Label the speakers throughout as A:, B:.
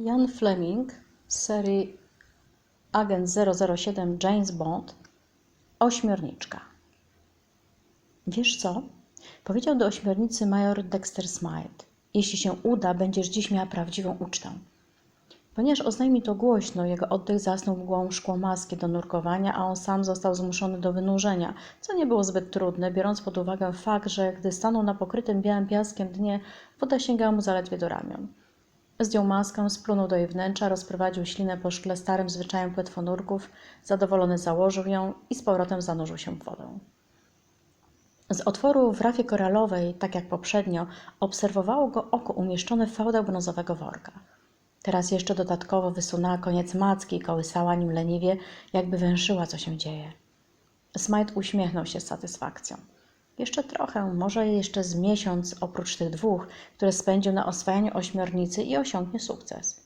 A: Ian Fleming z serii Agent 007 James Bond Ośmiorniczka. Wiesz co? Powiedział do ośmiornicy major Dexter Smite. Jeśli się uda, będziesz dziś miała prawdziwą ucztę. Ponieważ oznajmił to głośno, jego oddech zasnął mgłą szkło maski do nurkowania, a on sam został zmuszony do wynurzenia, co nie było zbyt trudne, biorąc pod uwagę fakt, że gdy stanął na pokrytym białym piaskiem dnie, woda sięgała mu zaledwie do ramion. Zdjął maskę, splunął do jej wnętrza, rozprowadził ślinę po szkle starym zwyczajem płetwonurków, zadowolony założył ją i z powrotem zanurzył się w wodę. Z otworu w rafie koralowej, tak jak poprzednio, obserwowało go oko umieszczone w fałdach brązowego worka. Teraz jeszcze dodatkowo wysunęła koniec macki i kołysała nim leniwie, jakby węszyła, co się dzieje. Smite uśmiechnął się z satysfakcją. Jeszcze trochę, może jeszcze z miesiąc, oprócz tych dwóch, które spędził na oswajaniu ośmiornicy i osiągnie sukces.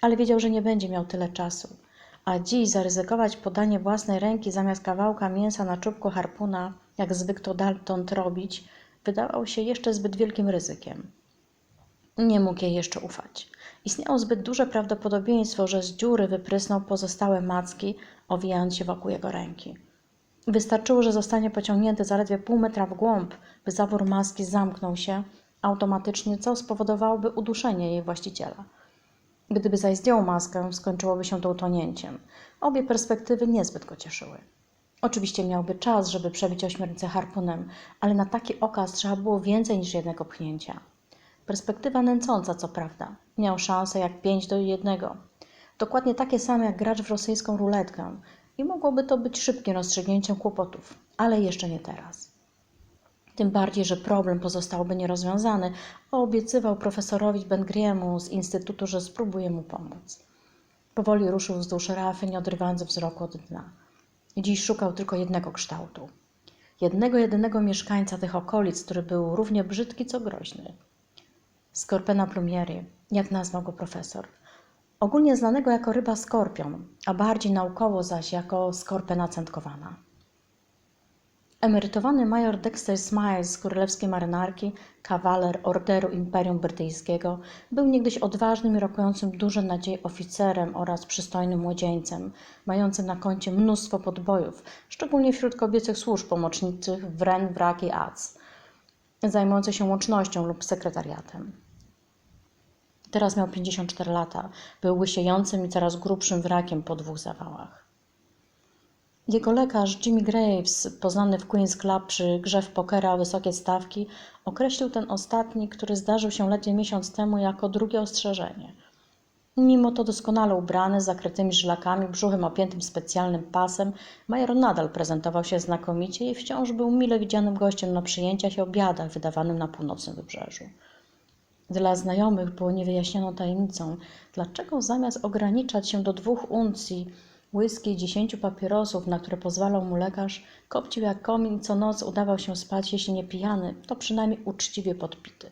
A: Ale wiedział, że nie będzie miał tyle czasu. A dziś zaryzykować podanie własnej ręki zamiast kawałka mięsa na czubku harpuna, jak zwykł to Dalton robić, wydawał się jeszcze zbyt wielkim ryzykiem. Nie mógł jej jeszcze ufać. Istniało zbyt duże prawdopodobieństwo, że z dziury wyprysną pozostałe macki, owijając się wokół jego ręki. Wystarczyło, że zostanie pociągnięty zaledwie pół metra w głąb, by zawór maski zamknął się automatycznie, co spowodowałoby uduszenie jej właściciela. Gdyby zaś zdjął maskę, skończyłoby się to utonięciem. Obie perspektywy niezbyt go cieszyły. Oczywiście miałby czas, żeby przebić ośmiornicę harpunem, ale na taki okaz trzeba było więcej niż jednego pchnięcia. Perspektywa nęcąca, co prawda. Miał szansę jak 5 do 1. Dokładnie takie same jak gracz w rosyjską ruletkę i mogłoby to być szybkim rozstrzygnięciem kłopotów, ale jeszcze nie teraz. Tym bardziej, że problem pozostałby nierozwiązany, a obiecywał profesorowi Bengriemu z Instytutu, że spróbuje mu pomóc. Powoli ruszył wzdłuż rafy, nie odrywając wzroku od dna. Dziś szukał tylko jednego kształtu. Jednego jedynego mieszkańca tych okolic, który był równie brzydki, co groźny. Skorpena plumieri, jak nazwał go profesor. Ogólnie znanego jako ryba skorpion, a bardziej naukowo zaś jako skorpena centkowana. Emerytowany major Dexter Smiles z królewskiej marynarki, kawaler Orderu Imperium Brytyjskiego, był niegdyś odważnym i rokującym duże nadzieje oficerem oraz przystojnym młodzieńcem, mającym na koncie mnóstwo podbojów, szczególnie wśród kobiecych służb pomocniczych Wren, Wrak i Ac, zajmujących się łącznością lub sekretariatem. Teraz miał 54 lata, był łysiejącym i coraz grubszym wrakiem po dwóch zawałach. Jego lekarz Jimmy Graves, poznany w Queen's Club przy grze w pokera o wysokie stawki, określił ten ostatni, który zdarzył się ledwie miesiąc temu, jako drugie ostrzeżenie. Mimo to doskonale ubrany, z zakrytymi żylakami, brzuchem opiętym specjalnym pasem, major nadal prezentował się znakomicie i wciąż był mile widzianym gościem na przyjęciach i obiadach wydawanym na północnym wybrzeżu. Dla znajomych było niewyjaśnioną tajemnicą, dlaczego zamiast ograniczać się do dwóch uncji whisky i dziesięciu papierosów, na które pozwalał mu lekarz, kopcił jak komin co noc udawał się spać, jeśli nie pijany, to przynajmniej uczciwie podpity.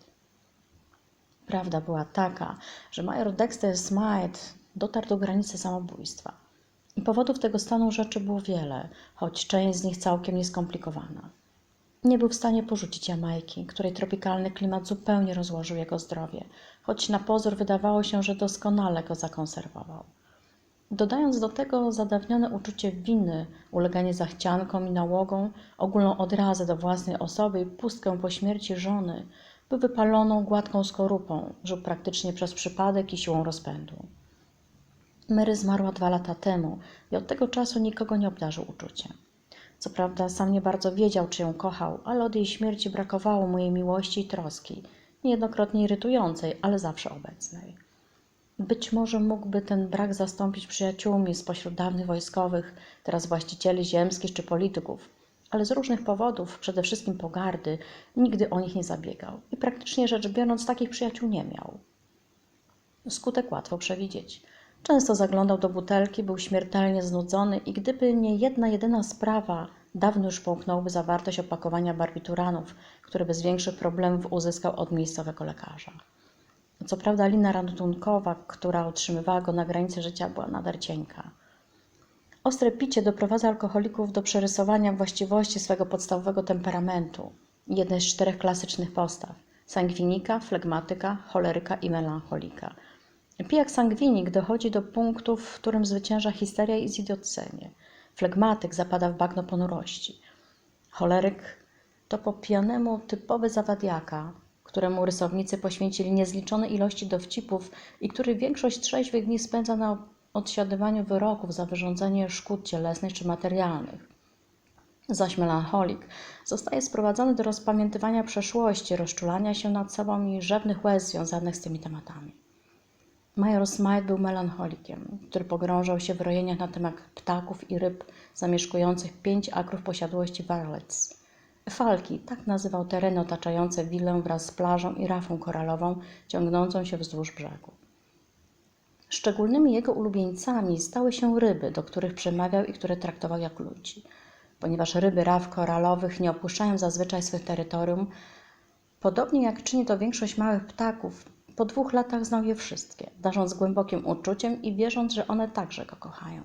A: Prawda była taka, że major Dexter Smite dotarł do granicy samobójstwa. Powodów tego stanu rzeczy było wiele, choć część z nich całkiem nieskomplikowana. Nie był w stanie porzucić Jamajki, której tropikalny klimat zupełnie rozłożył jego zdrowie, choć na pozór wydawało się, że doskonale go zakonserwował. Dodając do tego zadawnione uczucie winy, uleganie zachciankom i nałogom, ogólną odrazę do własnej osoby i pustkę po śmierci żony, był wypaloną, gładką skorupą, żył praktycznie przez przypadek i siłą rozpędu. Mary zmarła dwa lata temu i od tego czasu nikogo nie obdarzył uczuciem. Co prawda sam nie bardzo wiedział, czy ją kochał, ale od jej śmierci brakowało mu jej miłości i troski, niejednokrotnie irytującej, ale zawsze obecnej. Być może mógłby ten brak zastąpić przyjaciółmi spośród dawnych wojskowych, teraz właścicieli ziemskich czy polityków, ale z różnych powodów, przede wszystkim pogardy, nigdy o nich nie zabiegał i praktycznie rzecz biorąc takich przyjaciół nie miał. Skutek łatwo przewidzieć. Często zaglądał do butelki, był śmiertelnie znudzony i gdyby nie jedna jedyna sprawa, dawno już połknąłby zawartość opakowania barbituranów, które bez większych problemów uzyskał od miejscowego lekarza. Co prawda lina ratunkowa, która utrzymywała go na granicy życia, była nader cienka. Ostre picie doprowadza alkoholików do przerysowania właściwości swego podstawowego temperamentu, jednej z czterech klasycznych postaw – sangwinika, flegmatyka, choleryka i melancholika – Pijak sangwinik dochodzi do punktu, w którym zwycięża histeria i zidioцenie. Flegmatyk zapada w bagno ponurości. Choleryk to po pijanemu typowy zawadiaka, któremu rysownicy poświęcili niezliczone ilości dowcipów i który większość trzeźwych dni spędza na odsiadywaniu wyroków za wyrządzenie szkód cielesnych czy materialnych. Zaś melancholik zostaje sprowadzony do rozpamiętywania przeszłości, rozczulania się nad sobą i rzewnych łez związanych z tymi tematami. Major Smythe był melancholikiem, który pogrążał się w rojeniach na temat ptaków i ryb zamieszkujących pięć akrów posiadłości Warlets. Falki, tak nazywał tereny otaczające willę wraz z plażą i rafą koralową ciągnącą się wzdłuż brzegu. Szczególnymi jego ulubieńcami stały się ryby, do których przemawiał i które traktował jak ludzi. Ponieważ ryby raf koralowych nie opuszczają zazwyczaj swych terytorium, podobnie jak czyni to większość małych ptaków, po dwóch latach znał je wszystkie, darząc głębokim uczuciem i wierząc, że one także go kochają.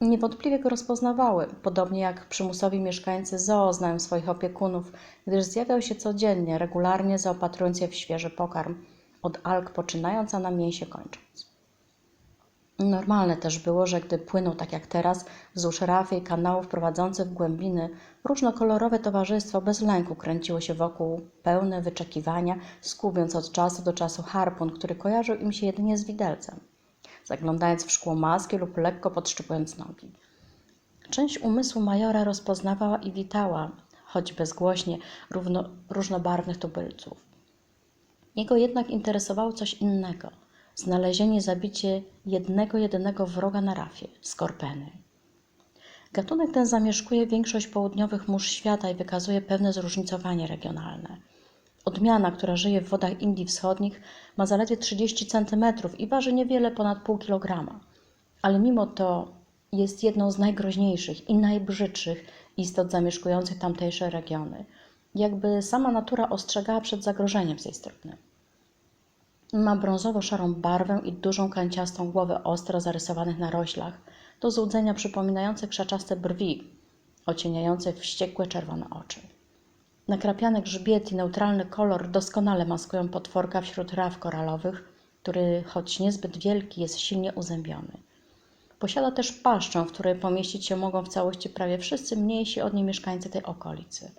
A: Niewątpliwie go rozpoznawały, podobnie jak przymusowi mieszkańcy zoo znają swoich opiekunów, gdyż zjawiał się codziennie, regularnie zaopatrując je w świeży pokarm, od alg poczynając, a na mięsie kończąc. Normalne też było, że gdy płynął tak jak teraz, wzdłuż rafy i kanałów prowadzących w głębiny, różnokolorowe towarzystwo bez lęku kręciło się wokół, pełne wyczekiwania, skubiąc od czasu do czasu harpun, który kojarzył im się jedynie z widelcem, zaglądając w szkło maski lub lekko podszczypując nogi. Część umysłu majora rozpoznawała i witała, choć bezgłośnie, równo, różnobarwnych tubylców. Jego jednak interesowało coś innego – znalezienie, zabicie jednego jedynego wroga na rafie skorpeny. Gatunek ten zamieszkuje większość południowych mórz świata i wykazuje pewne zróżnicowanie regionalne. Odmiana, która żyje w wodach Indii Wschodnich, ma zaledwie 30 cm i waży niewiele ponad pół kilograma, ale mimo to jest jedną z najgroźniejszych i najbrzydszych istot zamieszkujących tamtejsze regiony. Jakby sama natura ostrzegała przed zagrożeniem z tej strony. Ma brązowo-szarą barwę i dużą kanciastą głowę ostro zarysowanych naroślach, do złudzenia przypominające krzaczaste brwi, ocieniające wściekłe czerwone oczy. Nakrapiany grzbiet i neutralny kolor doskonale maskują potworka wśród raw koralowych, który, choć niezbyt wielki, jest silnie uzębiony. Posiada też paszczę, w której pomieścić się mogą w całości prawie wszyscy mniejsi od niej mieszkańcy tej okolicy.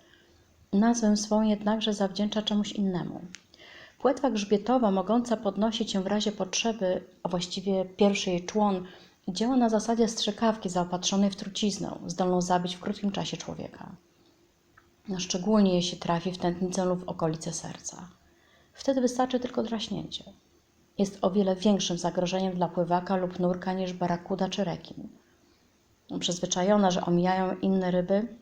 A: Nazwę swą jednakże zawdzięcza czemuś innemu – Płetwa grzbietowa, mogąca podnosić się w razie potrzeby, a właściwie pierwszy jej człon, działa na zasadzie strzykawki zaopatrzonej w truciznę, zdolną zabić w krótkim czasie człowieka. No, szczególnie jeśli trafi w tętnicę lub w okolice serca. Wtedy wystarczy tylko draśnięcie. Jest o wiele większym zagrożeniem dla pływaka lub nurka niż barakuda czy rekin. Przyzwyczajona, że omijają inne ryby,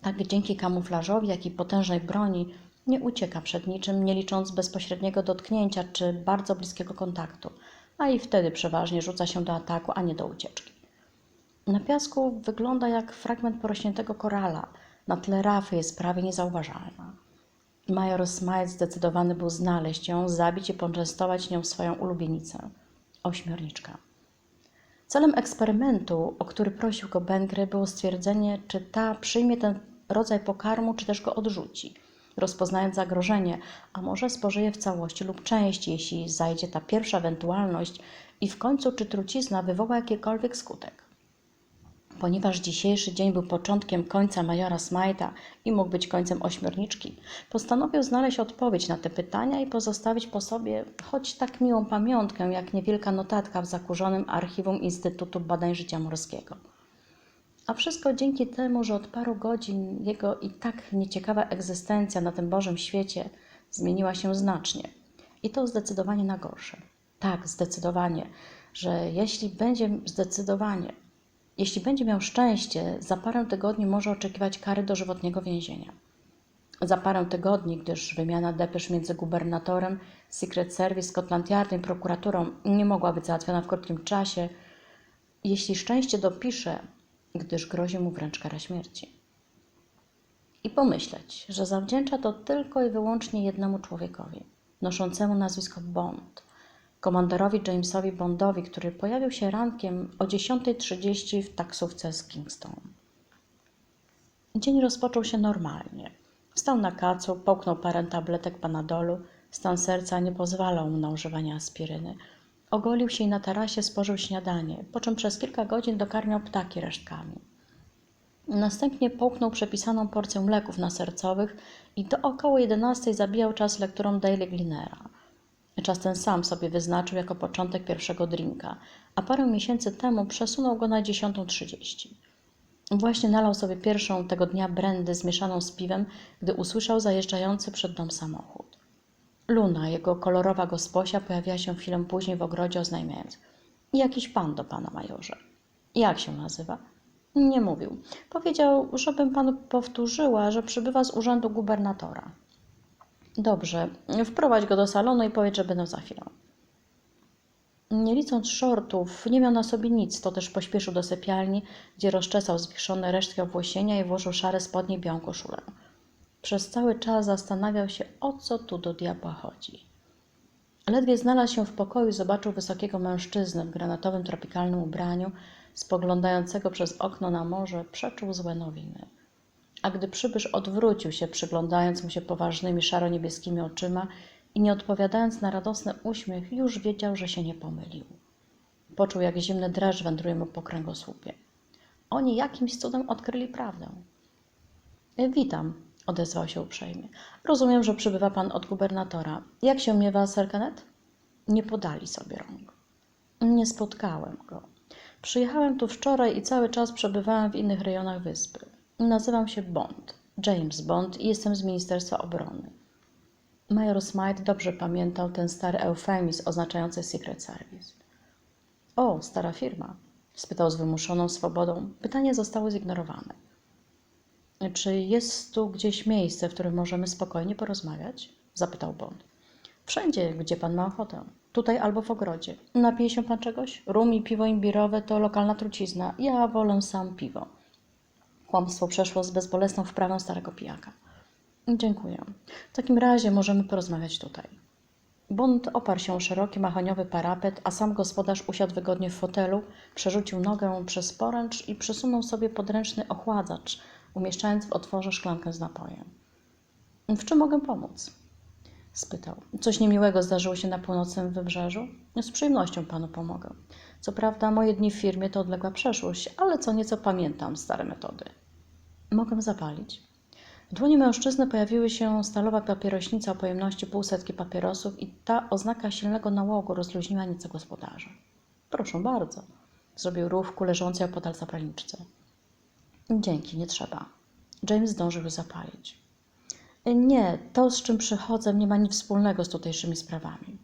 A: tak dzięki kamuflażowi, jak i potężnej broni nie ucieka przed niczym, nie licząc bezpośredniego dotknięcia czy bardzo bliskiego kontaktu, a i wtedy przeważnie rzuca się do ataku, a nie do ucieczki. Na piasku wygląda jak fragment porośniętego korala, na tle rafy jest prawie niezauważalna. Major Smythe zdecydowany był znaleźć ją, zabić i poczęstować nią swoją ulubienicę ośmiorniczka. Celem eksperymentu, o który prosił go Bengry, było stwierdzenie, czy ta przyjmie ten rodzaj pokarmu, czy też go odrzuci – rozpoznając zagrożenie, a może spożyje w całości lub części, jeśli zajdzie ta pierwsza ewentualność i w końcu czy trucizna wywoła jakikolwiek skutek. Ponieważ dzisiejszy dzień był początkiem końca majora Smite'a i mógł być końcem ośmiorniczki, postanowił znaleźć odpowiedź na te pytania i pozostawić po sobie choć tak miłą pamiątkę, jak niewielka notatka w zakurzonym archiwum Instytutu Badań Życia Morskiego. A wszystko dzięki temu, że od paru godzin jego i tak nieciekawa egzystencja na tym Bożym świecie zmieniła się znacznie. I to zdecydowanie na gorsze. Tak, zdecydowanie, że jeśli będzie zdecydowanie, jeśli będzie miał szczęście, za parę tygodni może oczekiwać kary dożywotniego więzienia. Za parę tygodni, gdyż wymiana depesz między gubernatorem, Secret Service, Scotland Yardem i prokuraturą nie mogła być załatwiona w krótkim czasie, jeśli szczęście dopisze, gdyż grozi mu wręcz kara śmierci. I pomyśleć, że zawdzięcza to tylko i wyłącznie jednemu człowiekowi, noszącemu nazwisko Bond, komandorowi Jamesowi Bondowi, który pojawił się rankiem o 10.30 w taksówce z Kingston. Dzień rozpoczął się normalnie. Wstał na kacu, połknął parę tabletek panadolu, stan serca nie pozwalał mu na używanie aspiryny. Ogolił się i na tarasie spożył śniadanie, po czym przez kilka godzin dokarmiał ptaki resztkami. Następnie połknął przepisaną porcję mleków nasercowych i do około 11 zabijał czas lekturą Daily Glinera. Czas ten sam sobie wyznaczył jako początek pierwszego drinka, a parę miesięcy temu przesunął go na 10.30. Właśnie nalał sobie pierwszą tego dnia brandy zmieszaną z piwem, gdy usłyszał zajeżdżający przed dom samochód. Luna, jego kolorowa gosposia, pojawiła się chwilę później w ogrodzie, oznajmiając: Jakiś pan do pana, majorze. Jak się nazywa? Nie mówił. Powiedział, żebym panu powtórzyła, że przybywa z urzędu gubernatora. Dobrze, wprowadź go do salonu i powiedz, że będę za chwilę. Nie licząc shortów, nie miał na sobie nic, to też pośpieszył do sypialni, gdzie rozczesał zwichrzone resztki obłosienia i włożył szare spodnie i białą koszulę. Przez cały czas zastanawiał się, o co tu do diabła chodzi. Ledwie znalazł się w pokoju i zobaczył wysokiego mężczyznę w granatowym tropikalnym ubraniu, spoglądającego przez okno na morze, przeczuł złe nowiny. A gdy przybysz odwrócił się, przyglądając mu się poważnymi szaro-niebieskimi oczyma i nie odpowiadając na radosny uśmiech, już wiedział, że się nie pomylił. Poczuł, jak zimny dreszcz wędruje mu po kręgosłupie. Oni jakimś cudem odkryli prawdę. Witam, odezwał się uprzejmie. Rozumiem, że przybywa pan od gubernatora. Jak się miewa Sir Kenneth? Nie podali sobie rąk. Nie spotkałem go. Przyjechałem tu wczoraj i cały czas przebywałem w innych rejonach wyspy. Nazywam się Bond, James Bond i jestem z Ministerstwa Obrony. Major Smite dobrze pamiętał ten stary eufemizm oznaczający Secret Service. O, stara firma, spytał z wymuszoną swobodą. Pytania zostały zignorowane. Czy jest tu gdzieś miejsce, w którym możemy spokojnie porozmawiać? zapytał Bond. Wszędzie, gdzie pan ma ochotę. Tutaj albo w ogrodzie. Napije się pan czegoś? Rum i piwo imbirowe to lokalna trucizna. Ja wolę sam piwo. Kłamstwo przeszło z bezbolesną wprawą starego pijaka. Dziękuję. W takim razie możemy porozmawiać tutaj. Bond oparł się o szeroki mahoniowy parapet, a sam gospodarz usiadł wygodnie w fotelu, przerzucił nogę przez poręcz i przesunął sobie podręczny ochładzacz, umieszczając w otworze szklankę z napojem. W czym mogę pomóc? spytał. Coś niemiłego zdarzyło się na północnym wybrzeżu? Z przyjemnością panu pomogę. Co prawda, moje dni w firmie to odległa przeszłość, ale co nieco pamiętam stare metody. Mogę zapalić. W dłoni mężczyzny pojawiły się stalowa papierośnica o pojemności półsetki papierosów i ta oznaka silnego nałogu rozluźniła nieco gospodarza. Proszę bardzo. Zrobił ruch w leżącej opodal zapalniczce. Dzięki, nie trzeba. James zdążył zapalić. Nie, to z czym przychodzę nie ma nic wspólnego z tutejszymi sprawami.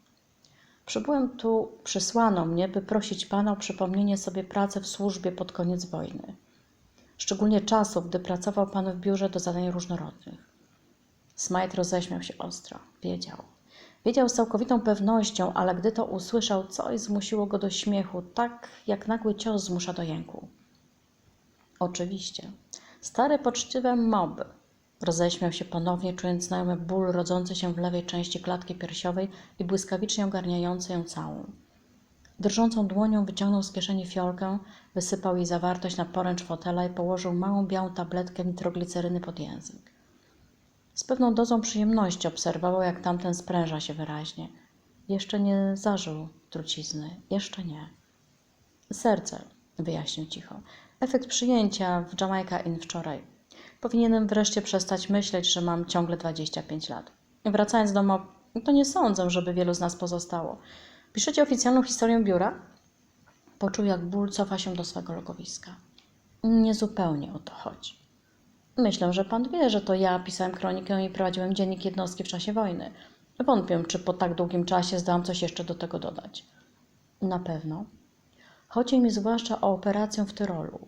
A: Przybyłem tu, przysłano mnie, by prosić pana o przypomnienie sobie pracy w służbie pod koniec wojny. Szczególnie czasów, gdy pracował pan w biurze do zadań różnorodnych. Smite roześmiał się ostro. Wiedział. Wiedział z całkowitą pewnością, ale gdy to usłyszał, coś zmusiło go do śmiechu, tak jak nagły cios zmusza do jęku. Oczywiście. Stare, poczciwe moby. Roześmiał się ponownie, czując znajomy ból rodzący się w lewej części klatki piersiowej i błyskawicznie ogarniający ją całą. Drżącą dłonią wyciągnął z kieszeni fiolkę, wysypał jej zawartość na poręcz fotela i położył małą białą tabletkę nitrogliceryny pod język. Z pewną dozą przyjemności obserwował, jak tamten spręża się wyraźnie. Jeszcze nie zażył trucizny, jeszcze nie. Serce, wyjaśnił cicho. Efekt przyjęcia w Jamaica Inn wczoraj. Powinienem wreszcie przestać myśleć, że mam ciągle 25 lat. Wracając do domu, to nie sądzę, żeby wielu z nas pozostało. Piszecie oficjalną historię biura? Poczuł, jak ból cofa się do swego logowiska. Nie zupełnie o to chodzi. Myślę, że pan wie, że to ja pisałem kronikę i prowadziłem dziennik jednostki w czasie wojny. Wątpię, czy po tak długim czasie zdałam coś jeszcze do tego dodać. Na pewno. Chodzi mi zwłaszcza o operację w Tyrolu.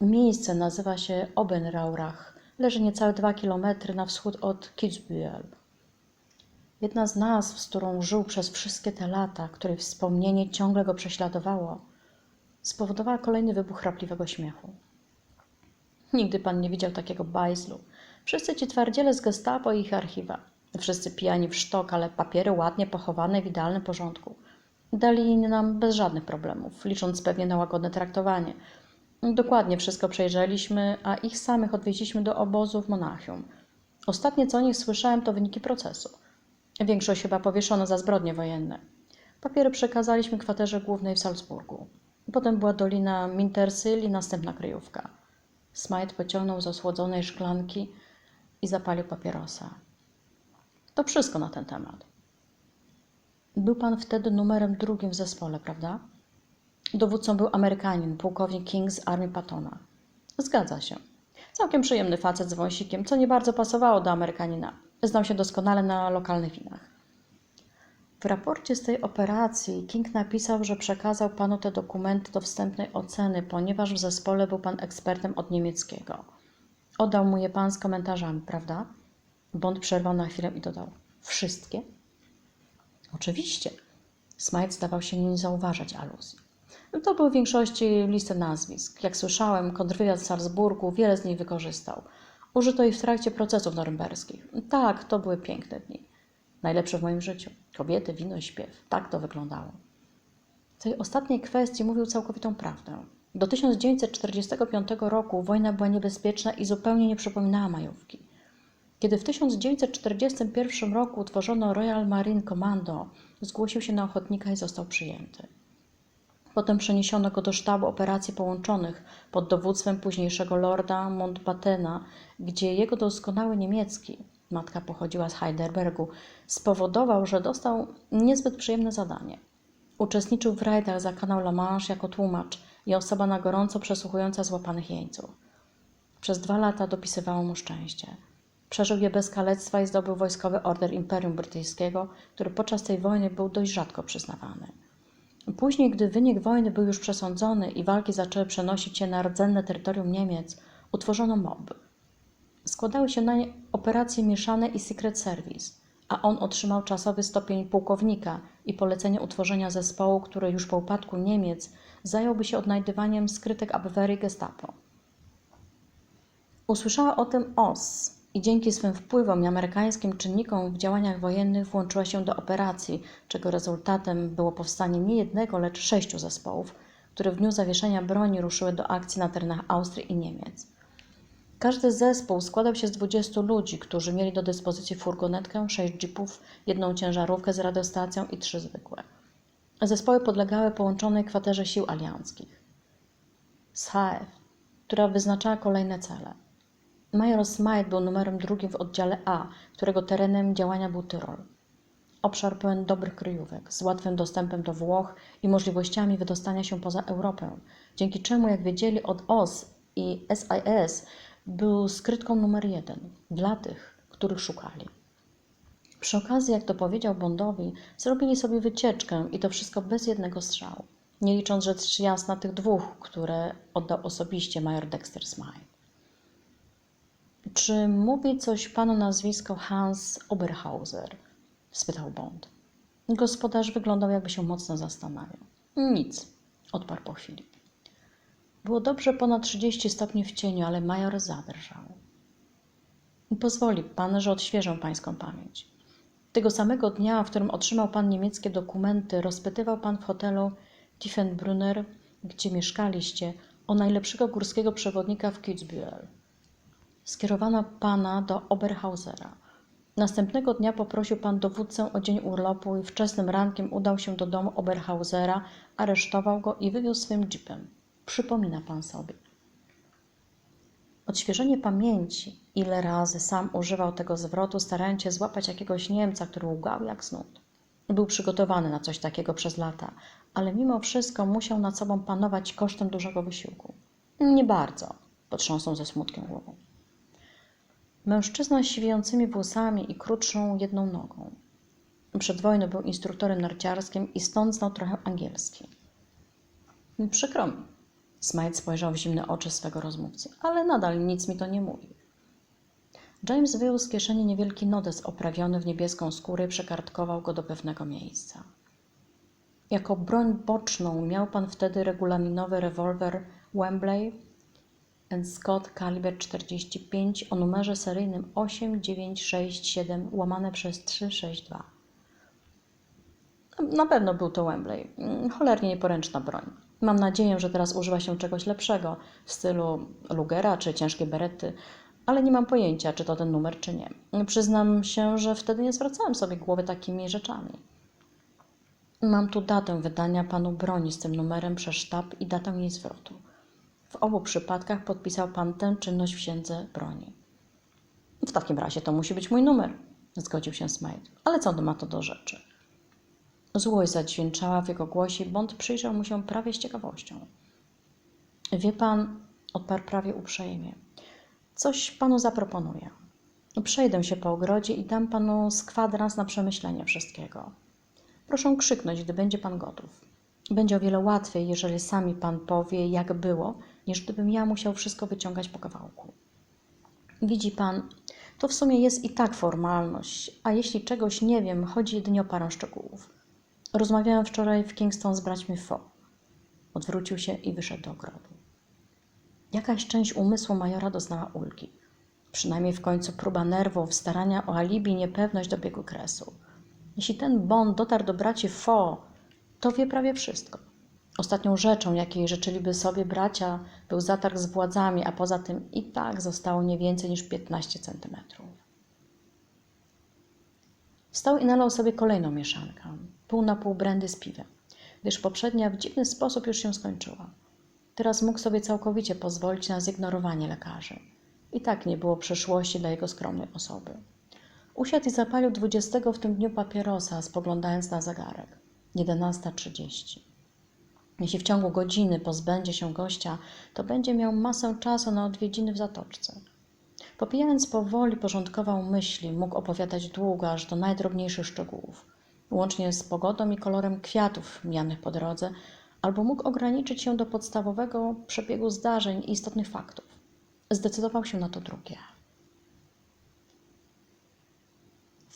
A: Miejsce nazywa się Obenraurach. Leży niecałe dwa kilometry na wschód od Kitzbühel. Jedna z nazw, z którą żył przez wszystkie te lata, której wspomnienie ciągle go prześladowało, spowodowała kolejny wybuch chrapliwego śmiechu. Nigdy pan nie widział takiego bajzlu. Wszyscy ci twardziele z gestapo i ich archiwa. Wszyscy pijani w sztok, ale papiery ładnie pochowane w idealnym porządku. Dali nam bez żadnych problemów, licząc pewnie na łagodne traktowanie. Dokładnie wszystko przejrzeliśmy, a ich samych odwieźliśmy do obozu w Monachium. Ostatnie, co o nich słyszałem, to wyniki procesu. Większość chyba powieszono za zbrodnie wojenne. Papiery przekazaliśmy kwaterze głównej w Salzburgu. Potem była dolina Mintersyl i następna kryjówka. Smite pociągnął z osłodzonej szklanki i zapalił papierosa. To wszystko na ten temat. Był pan wtedy numerem drugim w zespole, prawda? Dowódcą był Amerykanin, pułkownik King z armii Pattona. Zgadza się. Całkiem przyjemny facet z wąsikiem, co nie bardzo pasowało do Amerykanina. Znał się doskonale na lokalnych winach. W raporcie z tej operacji King napisał, że przekazał panu te dokumenty do wstępnej oceny, ponieważ w zespole był pan ekspertem od niemieckiego. Oddał mu je pan z komentarzami, prawda? Bond przerwał na chwilę i dodał: Wszystkie? Oczywiście. Smite zdawał się nie zauważać aluzji. To był w większości listy nazwisk. Jak słyszałem, kontrwywiad z Salzburgu wiele z nich wykorzystał. Użyto ich w trakcie procesów norymberskich. Tak, to były piękne dni. Najlepsze w moim życiu. Kobiety, wino i śpiew. Tak to wyglądało. W tej ostatniej kwestii mówił całkowitą prawdę. Do 1945 roku wojna była niebezpieczna i zupełnie nie przypominała majówki. Kiedy w 1941 roku utworzono Royal Marine Commando, zgłosił się na ochotnika i został przyjęty. Potem przeniesiono go do sztabu operacji połączonych pod dowództwem późniejszego lorda Mountbattena, gdzie jego doskonały niemiecki, matka pochodziła z Heidelbergu, spowodował, że dostał niezbyt przyjemne zadanie. Uczestniczył w rajdach za kanał La Manche jako tłumacz i osoba na gorąco przesłuchująca złapanych jeńców. Przez dwa lata dopisywało mu szczęście. Przeżył je bez kalectwa i zdobył wojskowy order Imperium Brytyjskiego, który podczas tej wojny był dość rzadko przyznawany. Później, gdy wynik wojny był już przesądzony i walki zaczęły przenosić się na rdzenne terytorium Niemiec, utworzono MOB. Składały się na nie operacje mieszane i Secret Service, a on otrzymał czasowy stopień pułkownika i polecenie utworzenia zespołu, który już po upadku Niemiec zająłby się odnajdywaniem skrytek Abwehry Gestapo. Usłyszała o tym OS i dzięki swym wpływom i amerykańskim czynnikom w działaniach wojennych włączyła się do operacji, czego rezultatem było powstanie nie jednego, lecz sześciu zespołów, które w dniu zawieszenia broni ruszyły do akcji na terenach Austrii i Niemiec. Każdy zespół składał się z 20 ludzi, którzy mieli do dyspozycji furgonetkę, sześć jeepów, jedną ciężarówkę z radiostacją i trzy zwykłe. Zespoły podlegały połączonej kwaterze sił alianckich. SHF, która wyznaczała kolejne cele. Major Smite był numerem drugim w oddziale A, którego terenem działania był Tyrol. Obszar pełen dobrych kryjówek, z łatwym dostępem do Włoch i możliwościami wydostania się poza Europę, dzięki czemu, jak wiedzieli od OS i SIS, był skrytką numer jeden dla tych, których szukali. Przy okazji, jak to powiedział Bondowi, zrobili sobie wycieczkę i to wszystko bez jednego strzału, nie licząc rzecz jasna tych dwóch, które oddał osobiście major Dexter Smite. Czy mówi coś panu nazwisko Hans Oberhauser? spytał Bond. Gospodarz wyglądał, jakby się mocno zastanawiał. Nic, odparł po chwili. Było dobrze ponad 30 stopni w cieniu, ale major zadrżał. Pozwoli pan, że odświeżę pańską pamięć. Tego samego dnia, w którym otrzymał pan niemieckie dokumenty, rozpytywał pan w hotelu Tiefenbrunner, gdzie mieszkaliście, o najlepszego górskiego przewodnika w Kitzbühel skierowano pana do Oberhausera. Następnego dnia poprosił pan dowódcę o dzień urlopu i wczesnym rankiem udał się do domu Oberhausera, aresztował go i wywiózł swym jeepem. Przypomina pan sobie. Odświeżenie pamięci, ile razy sam używał tego zwrotu, starając się złapać jakiegoś Niemca, który łgał jak snud. Był przygotowany na coś takiego przez lata, ale mimo wszystko musiał nad sobą panować kosztem dużego wysiłku. Nie bardzo, potrząsnął ze smutkiem głową. Mężczyzna z siwiejącymi włosami i krótszą jedną nogą. Przed wojną był instruktorem narciarskim i stąd znał trochę angielski. Przykro mi. Smite spojrzał w zimne oczy swego rozmówcy, ale nadal nic mi to nie mówi. James wyjął z kieszeni niewielki notes oprawiony w niebieską skórę i przekartkował go do pewnego miejsca. Jako broń boczną miał pan wtedy regulaminowy rewolwer Wembley Scott kaliber 45 o numerze seryjnym 8967 łamane przez 362. Na pewno był to Wembley. Cholernie nieporęczna broń. Mam nadzieję, że teraz używa się czegoś lepszego w stylu Lugera czy ciężkie berety, ale nie mam pojęcia, czy to ten numer, czy nie. Przyznam się, że wtedy nie zwracałem sobie głowy takimi rzeczami. Mam tu datę wydania panu broni z tym numerem przez sztab i datę jej zwrotu. W obu przypadkach podpisał pan tę czynność w księdze broni. W takim razie to musi być mój numer, zgodził się Smite. Ale co ma to do rzeczy? Złość zadźwięczała w jego głosie Bond przyjrzał mu się prawie z ciekawością. Wie pan, odparł prawie uprzejmie, coś panu zaproponuję. Przejdę się po ogrodzie i dam panu z kwadrans na przemyślenie wszystkiego. Proszę krzyknąć, gdy będzie pan gotów. Będzie o wiele łatwiej, jeżeli sami pan powie, jak było, niż gdybym ja musiał wszystko wyciągać po kawałku. Widzi pan, to w sumie jest i tak formalność, a jeśli czegoś nie wiem, chodzi jedynie o parę szczegółów. Rozmawiałem wczoraj w Kingston z braćmi Fo. Odwrócił się i wyszedł do ogrodu. Jakaś część umysłu majora doznała ulgi. Przynajmniej w końcu próba nerwów, starania o alibi, niepewność dobiegły kresu. Jeśli ten Bond dotarł do braci Fo, to wie prawie wszystko. Ostatnią rzeczą, jakiej życzyliby sobie bracia, był zatarg z władzami, a poza tym i tak zostało nie więcej niż 15 centymetrów. Wstał i nalał sobie kolejną mieszankę, pół na pół brandy z piwem, gdyż poprzednia w dziwny sposób już się skończyła. Teraz mógł sobie całkowicie pozwolić na zignorowanie lekarzy. I tak nie było przyszłości dla jego skromnej osoby. Usiadł i zapalił dwudziestego w tym dniu papierosa, spoglądając na zegarek. 11.30. Jeśli w ciągu godziny pozbędzie się gościa, to będzie miał masę czasu na odwiedziny w zatoczce. Popijając powoli, porządkował myśli, mógł opowiadać długo, aż do najdrobniejszych szczegółów, łącznie z pogodą i kolorem kwiatów mijanych po drodze, albo mógł ograniczyć się do podstawowego przebiegu zdarzeń i istotnych faktów. Zdecydował się na to drugie.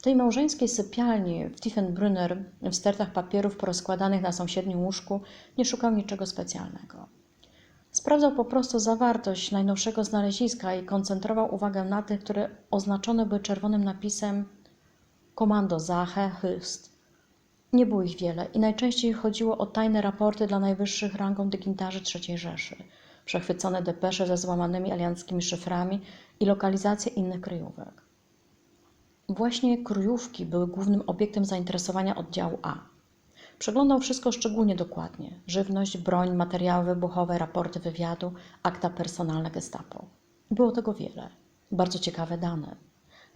A: W tej małżeńskiej sypialni w Tiefenbrunner, w stertach papierów porozkładanych na sąsiednim łóżku, nie szukał niczego specjalnego. Sprawdzał po prostu zawartość najnowszego znaleziska i koncentrował uwagę na tych, które oznaczone były czerwonym napisem Komando Sache Höchst. Nie było ich wiele i najczęściej chodziło o tajne raporty dla najwyższych rangą dygnitarzy III Rzeszy, przechwycone depesze ze złamanymi alianckimi szyframi i lokalizacje innych kryjówek. Właśnie kryjówki były głównym obiektem zainteresowania oddziału A. Przeglądał wszystko szczególnie dokładnie: żywność, broń, materiały wybuchowe, raporty wywiadu, akta personalne Gestapo. Było tego wiele. Bardzo ciekawe dane.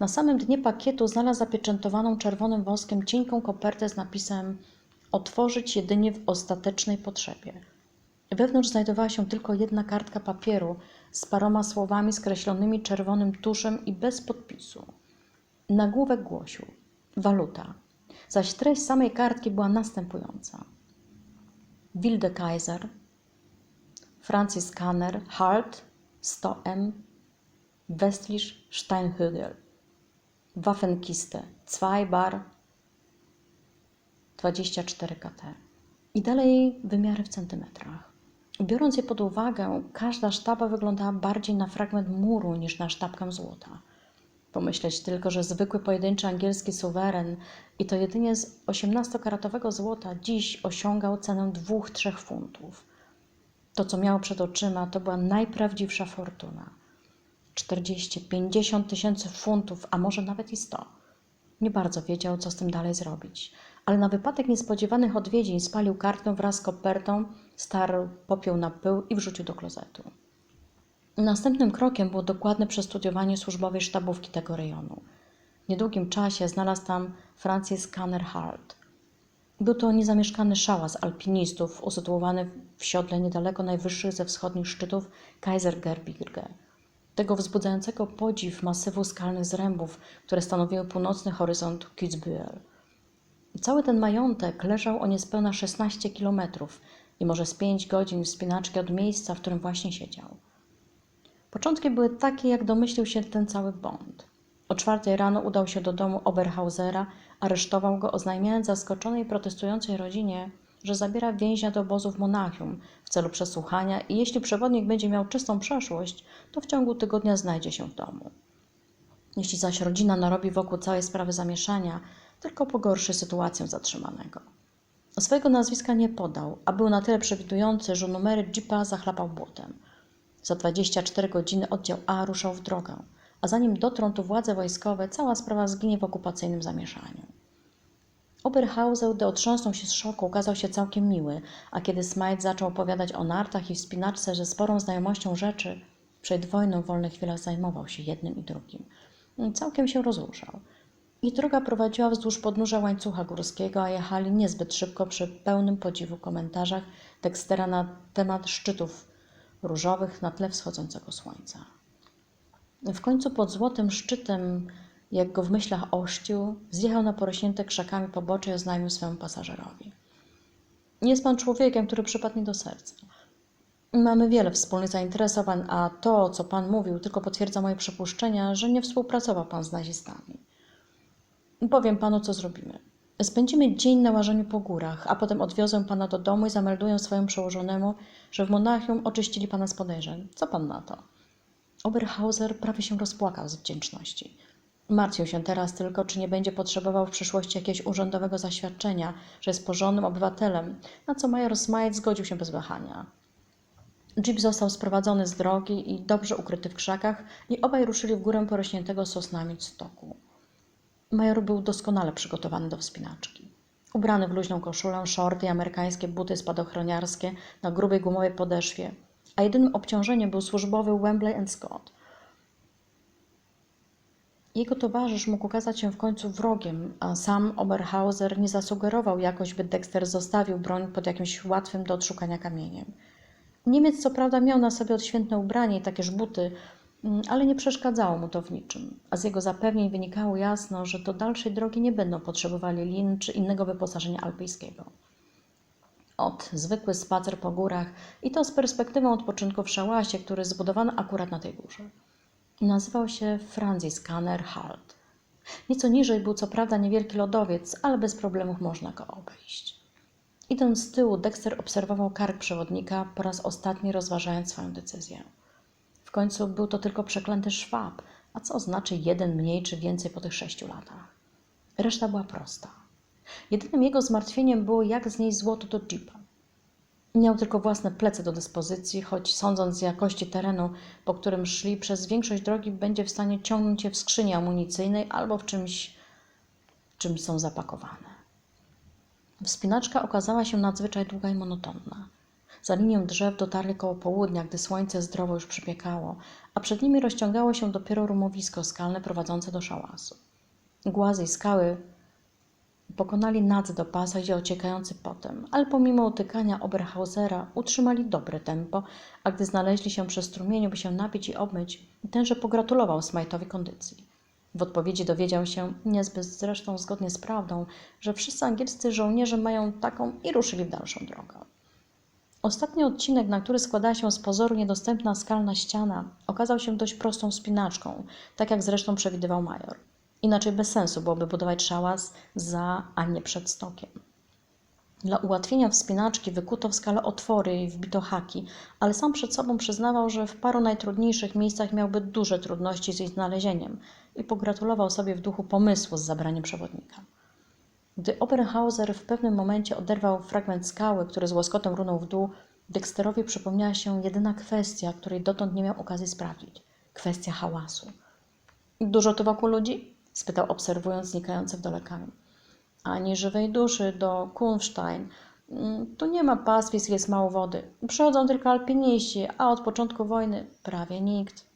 A: Na samym dnie pakietu znalazł zapieczętowaną czerwonym woskiem cienką kopertę z napisem Otworzyć jedynie w ostatecznej potrzebie. Wewnątrz znajdowała się tylko jedna kartka papieru z paroma słowami skreślonymi czerwonym tuszem i bez podpisu. Nagłówek głosił. Waluta, zaś treść samej kartki była następująca. Wilde Kaiser, Francis Kanner, Hart, 100M, Westlich Steinhügel, Waffenkiste, 2 bar, 24 kt. I dalej wymiary w centymetrach. Biorąc je pod uwagę, każda sztaba wyglądała bardziej na fragment muru niż na sztabkę złota. Pomyśleć tylko, że zwykły pojedynczy angielski suweren i to jedynie z 18-karatowego złota dziś osiągał cenę 2-3 funtów. To, co miało przed oczyma, to była najprawdziwsza fortuna. 40-50 tysięcy funtów, a może nawet i 100. Nie bardzo wiedział, co z tym dalej zrobić, ale na wypadek niespodziewanych odwiedzin spalił kartkę wraz z kopertą, starł, popiął na pył i wrzucił do klozetu. Następnym krokiem było dokładne przestudiowanie służbowej sztabówki tego rejonu. W niedługim czasie znalazł tam Francis Kanner Hart. Był to niezamieszkany szałas alpinistów usytuowany w siodle niedaleko najwyższych ze wschodnich szczytów Kaisergebirge, tego wzbudzającego podziw masywu skalnych zrębów, które stanowiły północny horyzont Kitzbühel. Cały ten majątek leżał o niespełna 16 kilometrów i może z 5 godzin wspinaczki od miejsca, w którym właśnie siedział. Początki były takie, jak domyślił się ten cały Bond. O czwartej rano udał się do domu Oberhausera, aresztował go, oznajmiając zaskoczonej protestującej rodzinie, że zabiera więźnia do obozu w Monachium w celu przesłuchania i jeśli przewodnik będzie miał czystą przeszłość, to w ciągu tygodnia znajdzie się w domu. Jeśli zaś rodzina narobi wokół całej sprawy zamieszania, tylko pogorszy sytuację zatrzymanego. Swojego nazwiska nie podał, a był na tyle przewidujący, że numery jeepa zachlapał błotem – za 24 godziny oddział A ruszał w drogę, a zanim dotrą tu władze wojskowe, cała sprawa zginie w okupacyjnym zamieszaniu. Oberhauser, gdy otrząsnął się z szoku, okazał się całkiem miły, a kiedy Smite zaczął opowiadać o nartach i wspinaczce ze sporą znajomością rzeczy, przed wojną w wolnych chwilach zajmował się jednym i drugim. Całkiem się rozruszał. Ich droga prowadziła wzdłuż podnóża łańcucha górskiego, a jechali niezbyt szybko przy pełnym podziwu komentarzach Dextera na temat szczytów różowych na tle wschodzącego słońca. W końcu pod złotym szczytem, jak go w myślach ościł, zjechał na porośnięte krzakami pobocze i oznajmił swemu pasażerowi. Jest pan człowiekiem, który przypadł mi do serca. Mamy wiele wspólnych zainteresowań, a to, co pan mówił, tylko potwierdza moje przypuszczenia, że nie współpracował pan z nazistami. Powiem panu, co zrobimy. Spędzimy dzień na łażeniu po górach, a potem odwiozę pana do domu i zamelduję swojemu przełożonemu, że w Monachium oczyścili pana z podejrzeń. Co pan na to? Oberhauser prawie się rozpłakał z wdzięczności. Martwił się teraz tylko, czy nie będzie potrzebował w przyszłości jakiegoś urzędowego zaświadczenia, że jest porządnym obywatelem, na co major Smite zgodził się bez wahania. Jeep został sprowadzony z drogi i dobrze ukryty w krzakach i obaj ruszyli w górę porośniętego sosnami stoku. Major był doskonale przygotowany do wspinaczki. Ubrany w luźną koszulę, shorty i amerykańskie buty spadochroniarskie na grubej gumowej podeszwie, a jedynym obciążeniem był służbowy Wembley Scott. Jego towarzysz mógł okazać się w końcu wrogiem, a sam Oberhauser nie zasugerował jakoś, by Dexter zostawił broń pod jakimś łatwym do odszukania kamieniem. Niemiec co prawda miał na sobie odświętne ubranie i takież buty, ale nie przeszkadzało mu to w niczym, a z jego zapewnień wynikało jasno, że do dalszej drogi nie będą potrzebowali lin czy innego wyposażenia alpejskiego. Od zwykły spacer po górach i to z perspektywą odpoczynku w szałasie, który zbudowano akurat na tej górze. Nazywał się Francis Kanner Halt. Nieco niżej był co prawda niewielki lodowiec, ale bez problemów można go obejść. Idąc z tyłu, Dexter obserwował kark przewodnika, po raz ostatni rozważając swoją decyzję. W końcu był to tylko przeklęty szwab, a co znaczy jeden mniej czy więcej po tych sześciu latach? Reszta była prosta. Jedynym jego zmartwieniem było, jak znieść złoto do jeepa. Miał tylko własne plece do dyspozycji, choć sądząc z jakości terenu, po którym szli, przez większość drogi będzie w stanie ciągnąć je w skrzyni amunicyjnej albo w czymś, czymś są zapakowane. Wspinaczka okazała się nadzwyczaj długa i monotonna. Za linią drzew dotarli koło południa, gdy słońce zdrowo już przypiekało, a przed nimi rozciągało się dopiero rumowisko skalne prowadzące do szałasu. Głazy i skały pokonali nad do pasa, gdzie ociekający potem, ale pomimo utykania Oberhausera utrzymali dobre tempo, a gdy znaleźli się przy strumieniu, by się napić i obmyć, tenże pogratulował Smite'owi kondycji. W odpowiedzi dowiedział się, niezbyt zresztą zgodnie z prawdą, że wszyscy angielscy żołnierze mają taką i ruszyli w dalszą drogę. Ostatni odcinek, na który składała się z pozoru niedostępna skalna ściana, okazał się dość prostą spinaczką, tak jak zresztą przewidywał major. Inaczej bez sensu byłoby budować szałas za, a nie przed stokiem. Dla ułatwienia wspinaczki wykuto w skale otwory i wbito haki, ale sam przed sobą przyznawał, że w paru najtrudniejszych miejscach miałby duże trudności z ich znalezieniem i pogratulował sobie w duchu pomysłu z zabraniem przewodnika. Gdy Oberhauser w pewnym momencie oderwał fragment skały, który z łoskotem runął w dół, Dexterowi przypomniała się jedyna kwestia, której dotąd nie miał okazji sprawdzić kwestia hałasu. Dużo tu wokół ludzi? spytał, obserwując znikający w dole kamień. Ani żywej duszy do Kunstein. Mm, Tu nie ma pastwisk, jest mało wody. Przychodzą tylko alpiniści, a od początku wojny prawie nikt.